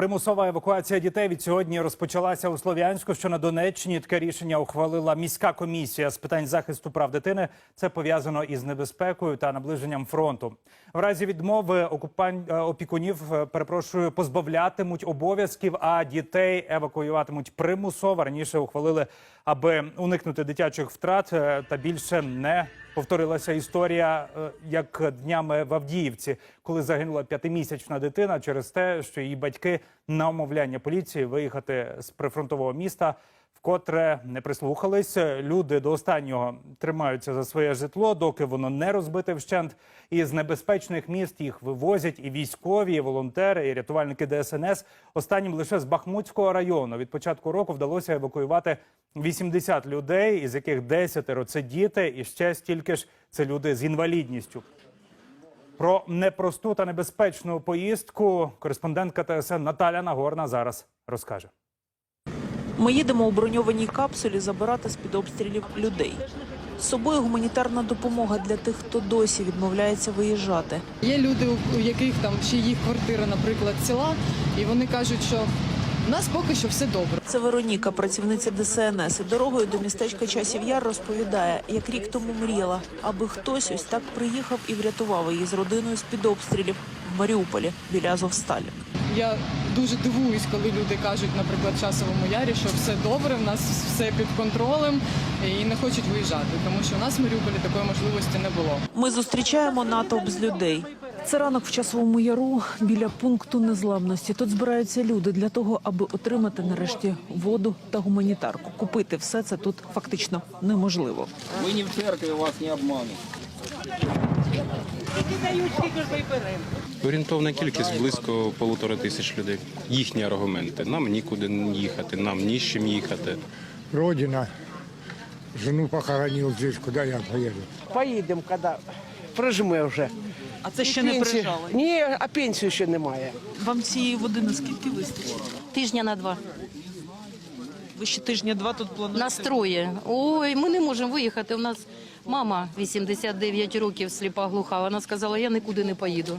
Примусова евакуація дітей від сьогодні розпочалася у Слов'янську, що на Донеччині таке рішення ухвалила міська комісія з питань захисту прав дитини. Це пов'язано із небезпекою та наближенням фронту. В разі відмови окупань е, опікунів е, перепрошую позбавлятимуть обов'язків, а дітей евакуюватимуть примусово. Раніше ухвалили, аби уникнути дитячих втрат е, та більше не повторилася історія, е, як днями в Авдіївці, коли загинула п'ятимісячна дитина через те, що її батьки на умовляння поліції виїхати з прифронтового міста. Вкотре не прислухались. Люди до останнього тримаються за своє житло, доки воно не розбите вщент. Із небезпечних міст їх вивозять і військові, і волонтери, і рятувальники ДСНС. Останнім лише з Бахмутського району від початку року вдалося евакуювати 80 людей, із яких 10 – це діти, і ще стільки ж це люди з інвалідністю. Про непросту та небезпечну поїздку кореспондентка ТСН Наталя Нагорна зараз розкаже. Ми їдемо у броньованій капсулі забирати з-під обстрілів людей. З собою гуманітарна допомога для тих, хто досі відмовляється виїжджати. Є люди, у- у яких там чи їх квартира, наприклад, ціла, і вони кажуть, що в нас поки що все добре. Це Вероніка, працівниця ДСНС. Дорогою до містечка Часів Яр розповідає, як рік тому мріяла, аби хтось ось так приїхав і врятував її з родиною з-під обстрілів в Маріуполі біля Азовсталі. Я дуже дивуюсь, коли люди кажуть, наприклад, в часовому ярі, що все добре, в нас все під контролем і не хочуть виїжджати, тому що у нас в Маріуполі такої можливості не було. Ми зустрічаємо натовп з людей. Це ранок в часовому яру біля пункту незламності. Тут збираються люди для того, аби отримати нарешті воду та гуманітарку. Купити все це тут фактично неможливо. Мы не в церкви, вас не обманут. Орієнтовна кількість близько полутора тисяч людей. Їхні аргументи. Нам нікуди не їхати, нам ні з чим їхати. Родина. Жену похоронил здесь, куда я поеду? Поїдемо, коли прижме вже. А це ще не Пенсію- Ні, а пенсію ще немає. Вам цієї води наскільки вистачить? Тижня на два. Ви ще тижня два тут плануєте? Настроє. Ой, ми не можемо виїхати. У нас мама 89 років сліпа глуха. Вона сказала, я нікуди не поїду.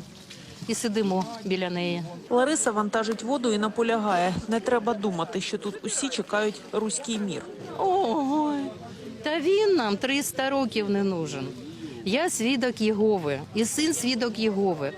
І сидимо біля неї. Лариса вантажить воду і наполягає. Не треба думати, що тут усі чекають руський мір. Ой, та він нам 300 років не нужен. Я свідок Єгови, і син свідок Єгови.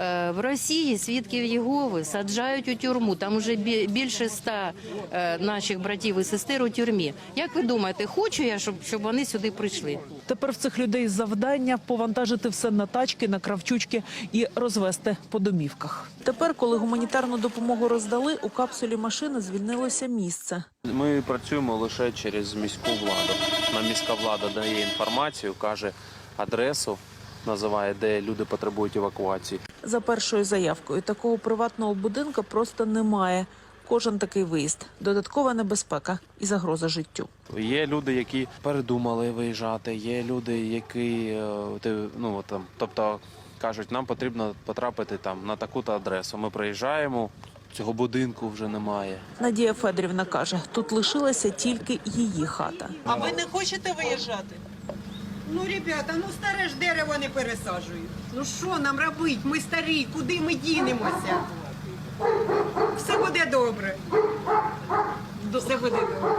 Е, В Росії свідків Єгови саджають у тюрму. Там вже більше ста е, наших братів і сестер у тюрмі. Як ви думаєте, хочу я, щоб, щоб вони сюди прийшли? Тепер в цих людей завдання повантажити все на тачки, на кравчучки і розвести по домівках. Тепер, коли гуманітарну допомогу роздали, у капсулі машини звільнилося місце. Ми працюємо лише через міську владу. Нам міська влада дає інформацію, каже адресу, називає, де люди потребують евакуації. За першою заявкою такого приватного будинка просто немає. Кожен такий виїзд, додаткова небезпека і загроза життю. Є люди, які передумали виїжджати, є люди, які е, ти- ну там, тобто кажуть, нам потрібно потрапити там на таку-то адресу. Ми приїжджаємо, цього будинку вже немає. Надія Федорівна каже, тут лишилася тільки її хата. А ви не хочете виїжджати? Ну, ребята, ну старе ж дерево не пересаджують. Ну що нам робити? Ми старі, куди ми дінемося? Все буде добре. Все буде добре.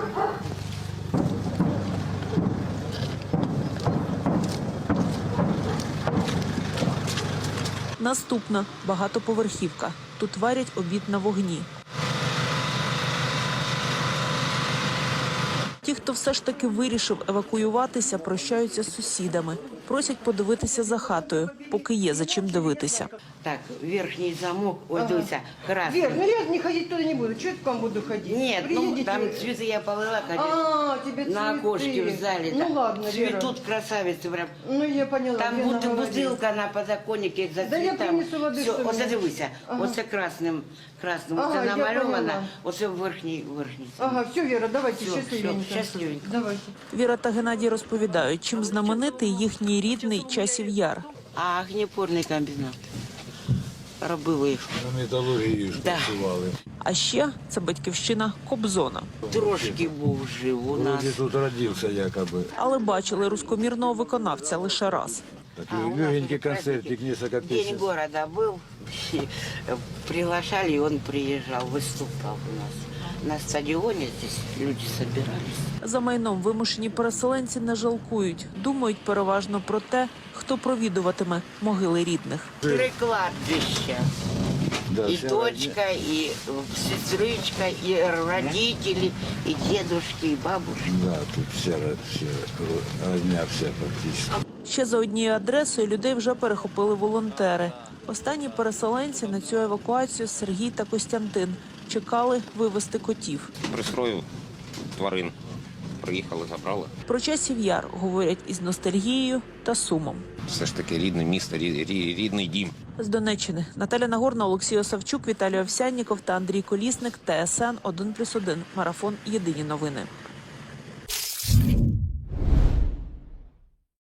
Наступна багатоповерхівка. Тут варять обід на вогні. Ті, хто все ж таки вирішив евакуюватися, прощаються з сусідами Просять подивитися за хатою, поки є за чим дивитися. Так, верхний замок, ой, Дуся, красный. Вер, ну я не ходить туда не буду. Чего я к вам буду ходить? Нет, ну Приедете. там цветы я полила, конечно. А, тебе на цветы. окошке в зале. Ну да. ладно, Вера. Цветут красавицы прям. Ну я поняла. Там Лена будто говорит. бутылка на подоконнике за Да я цветами. принесу воды, Все, что оце мне. дивися, Ага. оце красним, красним, Ага, оце я намальовано, поняла. оце верхній, верхній. Ага, все, Вера, давайте Всё, счастливенько. всё, счастливенько. Давайте. Віра та Геннадій розповідають, чим знаменитий їхній рідний часів яр. А огнепорний комбінат. Робили їх. На металлургии Да. працювали. А ще це батьківщина Кобзона. Трошки був жив у нас. Вроде тут родился якобы. Але бачили рускомірного виконавця лише раз. А, у нас уже праздники. День города был, и, э, приглашали, и он приезжал, выступал у нас. На стадионе здесь люди собирались. За майном вимушені переселенці не жалкують. Думають переважно про те, хто провідуватиме могили рідних. Три кладбища. и дочка, и э, сестричка, и родители, и дедушки, и бабушки. Да, тут вся, вся родня вся практически. Ще за однією адресою людей вже перехопили волонтери. Останні переселенці на цю евакуацію Сергій та Костянтин чекали вивезти котів. Пристроїв тварин. Приїхали, забрали. Про часів яр говорять із ностальгією та сумом. Все ж таки рідне місто, рі- рі- рідний дім. З Донеччини Наталя Нагорна, Олексій Осавчук, Віталій Овсянніков та Андрій Колісник. ТСН 1+,1. Марафон. Єдині новини.